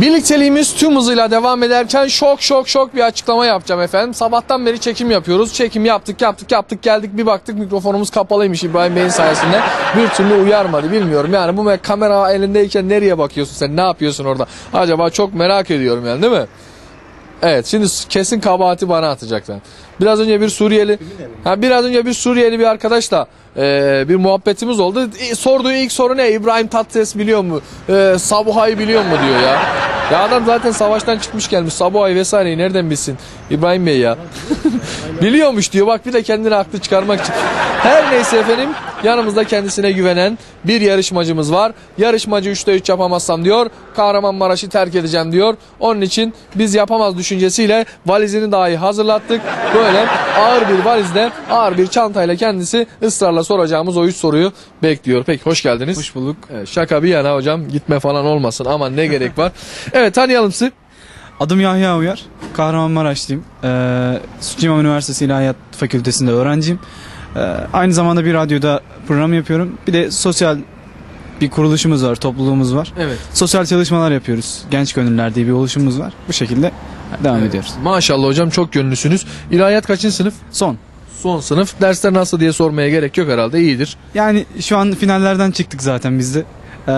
Birlikteliğimiz tüm hızıyla devam ederken şok şok şok bir açıklama yapacağım efendim. Sabahtan beri çekim yapıyoruz. Çekim yaptık yaptık yaptık geldik bir baktık mikrofonumuz kapalıymış İbrahim Bey'in sayesinde. Bir türlü uyarmadı bilmiyorum. Yani bu me- kamera elindeyken nereye bakıyorsun sen ne yapıyorsun orada? Acaba çok merak ediyorum yani değil mi? Evet şimdi kesin kabahati bana atacaklar. Biraz önce bir Suriyeli ha, biraz önce bir Suriyeli bir arkadaşla e, bir muhabbetimiz oldu. İ- Sorduğu ilk soru ne? İbrahim Tatlıses biliyor mu? E, Sabuha'yı biliyor mu diyor ya. Ya adam zaten savaştan çıkmış gelmiş. Sabuha'yı vesaireyi nereden bilsin? İbrahim Bey ya. Biliyormuş diyor. Bak bir de kendini haklı çıkarmak için. Her neyse efendim yanımızda kendisine güvenen bir yarışmacımız var. Yarışmacı 3'te 3 yapamazsam diyor. Kahramanmaraş'ı terk edeceğim diyor. Onun için biz yapamaz düşüncesiyle valizini dahi hazırlattık. Böyle ağır bir valizle ağır bir çantayla kendisi ısrarla soracağımız o 3 soruyu bekliyor. Peki hoş geldiniz. Hoş bulduk. Evet, şaka bir yana hocam gitme falan olmasın ama ne gerek var. Evet tanıyalım sizi. Adım Yahya Uyar. Kahramanmaraşlıyım. Ee, Süt İmam Üniversitesi İlahiyat Fakültesinde öğrenciyim. Ee, aynı zamanda bir radyoda program yapıyorum. Bir de sosyal bir kuruluşumuz var, topluluğumuz var. Evet. Sosyal çalışmalar yapıyoruz. Genç Gönüller diye bir oluşumumuz var. Bu şekilde devam ediyoruz. Maşallah hocam çok gönüllüsünüz. İlahiyat kaçıncı sınıf? Son. Son sınıf. Dersler nasıl diye sormaya gerek yok herhalde. iyidir. Yani şu an finallerden çıktık zaten biz de. Ee,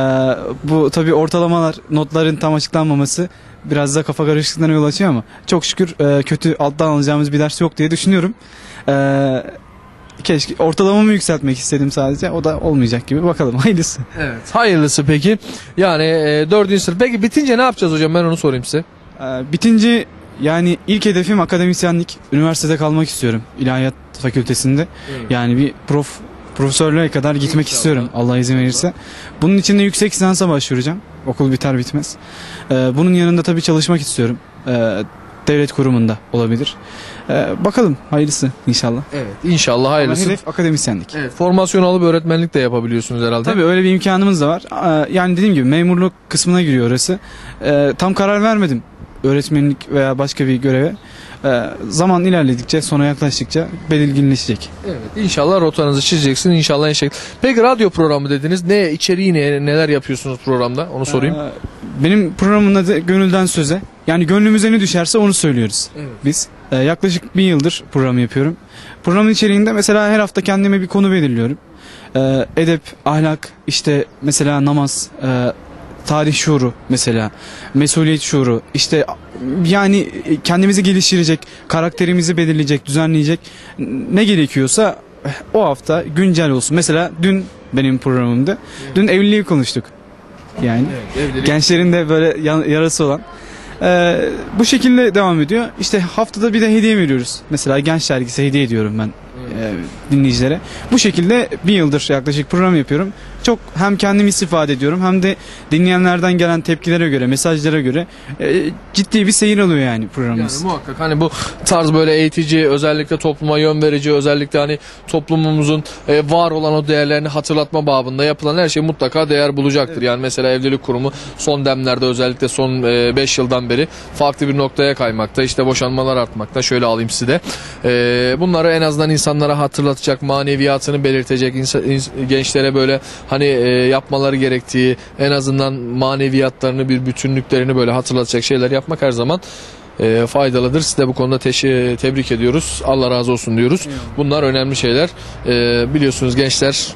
bu tabii ortalamalar, notların tam açıklanmaması biraz da kafa karışıklığına yol açıyor ama çok şükür e, kötü alttan alacağımız bir ders yok diye düşünüyorum. Ee, keşke ortalamamı yükseltmek istedim sadece. O da olmayacak gibi. Bakalım hayırlısı. Evet. Hayırlısı peki. Yani e, dördüncü sınıf. Peki bitince ne yapacağız hocam? Ben onu sorayım size. Ee, bitince yani ilk hedefim akademisyenlik. Üniversitede kalmak istiyorum. İlahiyat Fakültesinde. Yani bir prof profesörlüğe kadar gitmek İnşallah. istiyorum Allah izin verirse. Bunun için de yüksek lisansa başvuracağım. Okul biter bitmez. Ee, bunun yanında tabii çalışmak istiyorum. Ee, devlet kurumunda olabilir. Ee, bakalım hayırlısı inşallah. Evet. İnşallah Ama hayırlısı. hedef akademisyenlik. Evet. Formasyon alıp öğretmenlik de yapabiliyorsunuz herhalde. Tabii öyle bir imkanımız da var. Ee, Yani dediğim gibi memurluk kısmına giriyor orası. Ee, tam karar vermedim öğretmenlik veya başka bir göreve. Ee, zaman ilerledikçe, sona yaklaştıkça belirginleşecek. Evet. İnşallah rotanızı çizeceksin. İnşallah eşek. Peki radyo programı dediniz. Ne içeriği ne? Neler yapıyorsunuz programda? Onu sorayım. Ee, Benim programımın adı Gönülden Söze. Yani gönlümüze ne düşerse onu söylüyoruz Evet. biz. Ee, yaklaşık bir yıldır program yapıyorum. Programın içeriğinde mesela her hafta kendime bir konu belirliyorum. Ee, edep, ahlak, işte mesela namaz, e, tarih şuuru mesela, mesuliyet şuuru, işte yani kendimizi geliştirecek, karakterimizi belirleyecek, düzenleyecek ne gerekiyorsa o hafta güncel olsun. Mesela dün benim programımda, dün evliliği konuştuk. Yani Evet. Evlilik. gençlerin de böyle yarası olan. Ee, bu şekilde devam ediyor. İşte haftada bir de hediye veriyoruz. Mesela genç dergisi hediye ediyorum ben e, dinleyicilere. Bu şekilde bir yıldır yaklaşık program yapıyorum. Çok hem kendim istifade ediyorum hem de dinleyenlerden gelen tepkilere göre, mesajlara göre e, ciddi bir seyir alıyor yani Yani programımız. muhakkak hani bu tarz böyle eğitici özellikle topluma yön verici özellikle hani toplumumuzun e, var olan o değerlerini hatırlatma babında yapılan her şey mutlaka değer bulacaktır. Yani mesela evlilik kurumu son demlerde özellikle son 5 yıldan beri farklı bir noktaya kaymakta. İşte boşanmalar artmakta. Şöyle alayım size de. E, bunları en azından insanlara hatırlatacak, maneviyatını belirtecek insa- ins- gençlere böyle hani e, yapmaları gerektiği en azından maneviyatlarını bir bütünlüklerini böyle hatırlatacak şeyler yapmak her zaman e, faydalıdır. Size de bu konuda teşi, tebrik ediyoruz. Allah razı olsun diyoruz. Bunlar önemli şeyler. E, biliyorsunuz gençler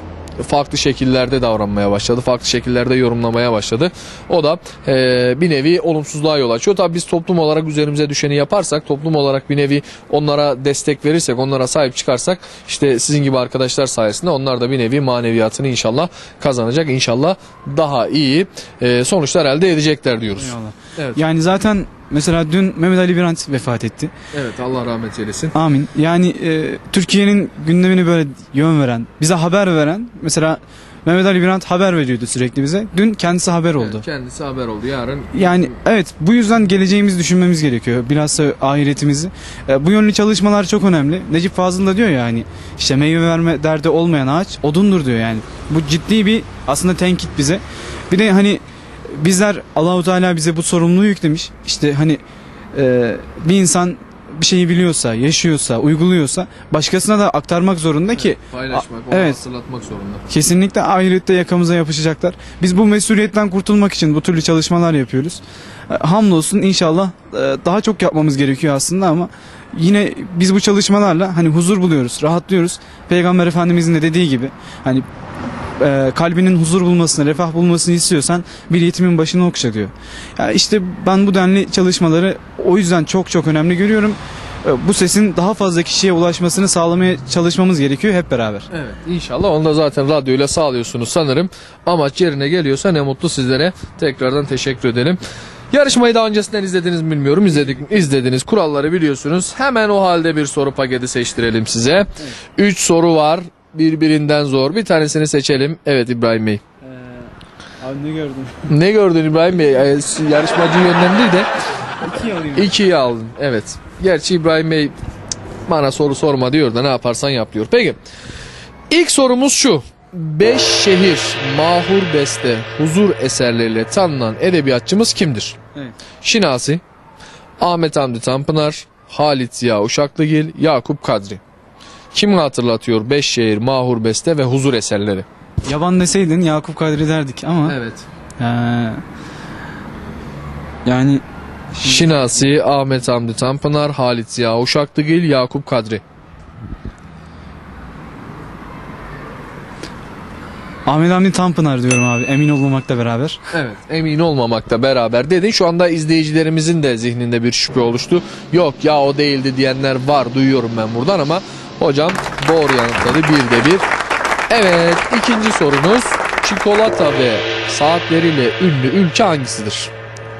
farklı şekillerde davranmaya başladı. Farklı şekillerde yorumlamaya başladı. O da e, bir nevi olumsuzluğa yol açıyor. Tabii biz toplum olarak üzerimize düşeni yaparsak, toplum olarak bir nevi onlara destek verirsek, onlara sahip çıkarsak işte sizin gibi arkadaşlar sayesinde onlar da bir nevi maneviyatını inşallah kazanacak. İnşallah daha iyi e, sonuçlar elde edecekler diyoruz. Eyvallah. Evet. Yani zaten mesela dün Mehmet Ali Birant vefat etti. Evet Allah rahmet eylesin. Amin. Yani e, Türkiye'nin gündemini böyle yön veren, bize haber veren, mesela Mehmet Ali Birant haber veriyordu sürekli bize. Dün kendisi haber oldu. Evet, kendisi haber oldu yarın. Yani evet bu yüzden geleceğimizi düşünmemiz gerekiyor. Bilhassa ahiretimizi. E, bu yönlü çalışmalar çok önemli. Necip Fazıl da diyor ya hani işte meyve verme derdi olmayan ağaç odundur diyor yani. Bu ciddi bir aslında tenkit bize. Bir de hani bizler Allahu Teala bize bu sorumluluğu yüklemiş. İşte hani e, bir insan bir şeyi biliyorsa, yaşıyorsa, uyguluyorsa başkasına da aktarmak zorunda ki Paylaşmak, onu evet. hatırlatmak zorunda. kesinlikle ahirette yakamıza yapışacaklar. Biz bu mesuliyetten kurtulmak için bu türlü çalışmalar yapıyoruz. E, Hamdolsun inşallah e, daha çok yapmamız gerekiyor aslında ama yine biz bu çalışmalarla hani huzur buluyoruz, rahatlıyoruz. Peygamber Efendimizin de dediği gibi hani e, kalbinin huzur bulmasını, refah bulmasını istiyorsan bir yetimin başını okşa diyor. Ya işte ben bu denli çalışmaları o yüzden çok çok önemli görüyorum. E, Bu sesin daha fazla kişiye ulaşmasını sağlamaya çalışmamız gerekiyor hep beraber. Evet inşallah onu da zaten radyoyla sağlıyorsunuz sanırım. Amaç yerine geliyorsa ne mutlu sizlere. Tekrardan teşekkür edelim. Yarışmayı daha öncesinden izlediniz mi bilmiyorum. İzledik, izlediniz. Kuralları biliyorsunuz. Hemen o halde bir soru paketi seçtirelim size. 3 soru var. Birbirinden zor. Bir tanesini seçelim. Evet İbrahim Bey. abi ne gördün? Ne gördün İbrahim Bey? Ee, Yarışmacı yönlendir de İki alayım. ikiyi aldın. Evet. Gerçi İbrahim Bey bana soru sorma diyor da ne yaparsan yap diyor. Peki. İlk sorumuz şu. Beş şehir, mahur beste, huzur eserleriyle tanınan edebiyatçımız kimdir? Evet. Şinasi, Ahmet Hamdi Tanpınar, Halit Ziya Uşaklıgil, Yakup Kadri. Kimi hatırlatıyor beş şehir, mahur beste ve huzur eserleri? Yaban deseydin Yakup Kadri derdik ama Evet. eee, yani Şinasi, Ahmet Hamdi Tanpınar, Halit Ziya Uşaklıgil, Yakup Kadri. Ahmet Hamdi Tanpınar diyorum abi emin olmamakla beraber. Evet emin olmamakla beraber dedin. Şu anda izleyicilerimizin de zihninde bir şüphe oluştu. Yok ya o değildi diyenler var duyuyorum ben buradan ama hocam doğru yanıtladı bir de bir. Evet ikinci sorunuz çikolata ve saatleriyle ünlü ülke hangisidir?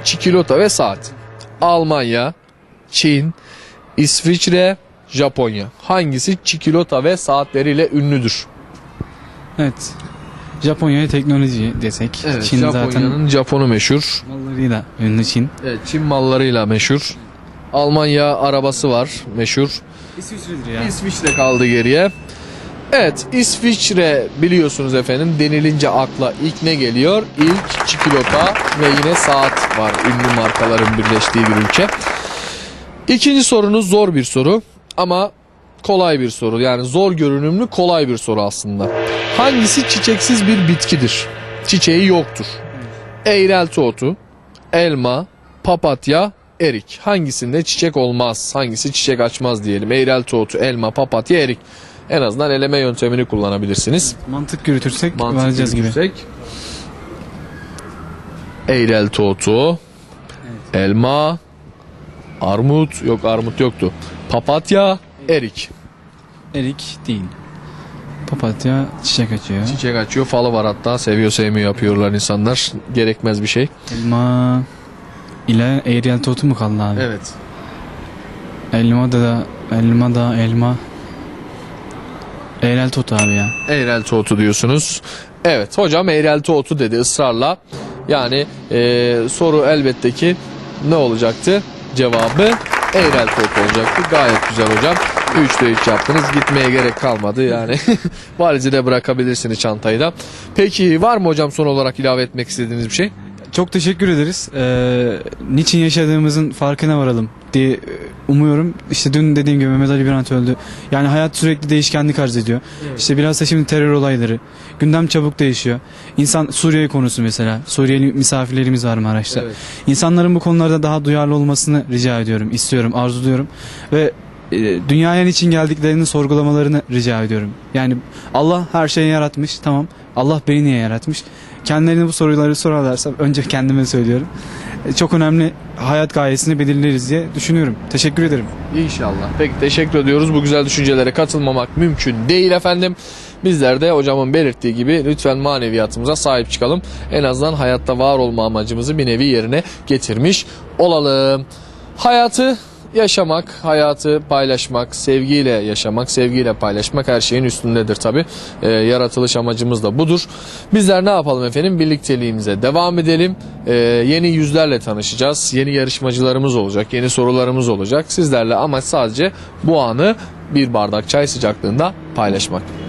Çikolata ve saat. Almanya, Çin, İsviçre, Japonya. Hangisi çikolata ve saatleriyle ünlüdür? Evet. Japonya'ya teknoloji desek. Çin zaten Japonya'nın Japonu meşhur. mallarıyla ünlü Çin. Evet, Çin mallarıyla meşhur. Almanya arabası var meşhur. İsviçre'dir ya. İsviçre kaldı geriye. Evet İsviçre biliyorsunuz efendim denilince akla ilk ne geliyor? İlk çikolata ve yine saat var ünlü markaların birleştiği bir ülke. İkinci sorunuz zor bir soru ama kolay bir soru. Yani zor görünümlü kolay bir soru aslında. Hangisi çiçeksiz bir bitkidir? Çiçeği yoktur. Eğrelti otu, elma, papatya, erik. Hangisinde çiçek olmaz? Hangisi çiçek açmaz diyelim. Eğrelti otu, elma, papatya, erik. En azından eleme yöntemini kullanabilirsiniz. Mantık yürütürsek Mantık varacağız gibi. yürütürsek. Eğrelti otu, elma, armut, yok armut yoktu. Papatya, erik. Erik değil. Papatya çiçek açıyor. Çiçek açıyor, falı var hatta. Seviyor sevmiyor yapıyorlar insanlar. Gerekmez bir şey. Elma ile Ariel totu mu kaldı abi? Evet. Elma da da elma da elma. Ariel totu abi ya. Eğrelti otu diyorsunuz. Evet hocam eğrelti otu dedi ısrarla. Yani e, soru elbette ki ne olacaktı? Cevabı eğrelti otu olacaktı. Gayet güzel hocam. 3'te 3 yaptınız. Gitmeye gerek kalmadı yani. Valizi de bırakabilirsiniz çantayı da. Peki var mı hocam son olarak ilave etmek istediğiniz bir şey? Çok teşekkür ederiz. Ee, niçin yaşadığımızın farkına varalım diye e, umuyorum. İşte dün dediğim gibi Mehmet Ali Birant öldü. Yani hayat sürekli değişkenlik arz ediyor. İşte biraz da şimdi terör olayları. Gündem çabuk değişiyor. İnsan Suriye konusu mesela. Suriyeli misafirlerimiz var Maraş'ta. Evet. İnsanların bu konularda daha duyarlı olmasını rica ediyorum, istiyorum, arzuluyorum ve e, dünyaya için geldiklerini sorgulamalarını rica ediyorum. Yani Allah her şeyi yaratmış, tamam. Allah beni niye yaratmış? Kendilerine bu soruları sorarlarsa önce kendime söylüyorum. E, Çok önemli hayat gayesini belirleriz diye düşünüyorum. Teşekkür ederim. İnşallah. Peki teşekkür ediyoruz. Bu güzel düşüncelere katılmamak mümkün değil efendim. Bizler de hocamın belirttiği gibi lütfen maneviyatımıza sahip çıkalım. En azından hayatta var olma amacımızı bir nevi yerine getirmiş olalım. Hayatı yaşamak, hayatı paylaşmak, sevgiyle yaşamak, sevgiyle paylaşmak her şeyin üstündedir tabi. yaratılış amacımız da budur. Bizler ne yapalım efendim? Birlikteliğimize devam edelim. Ee, yeni yüzlerle tanışacağız. Yeni yarışmacılarımız olacak. Yeni sorularımız olacak. Sizlerle amaç sadece bu anı bir bardak çay sıcaklığında paylaşmak.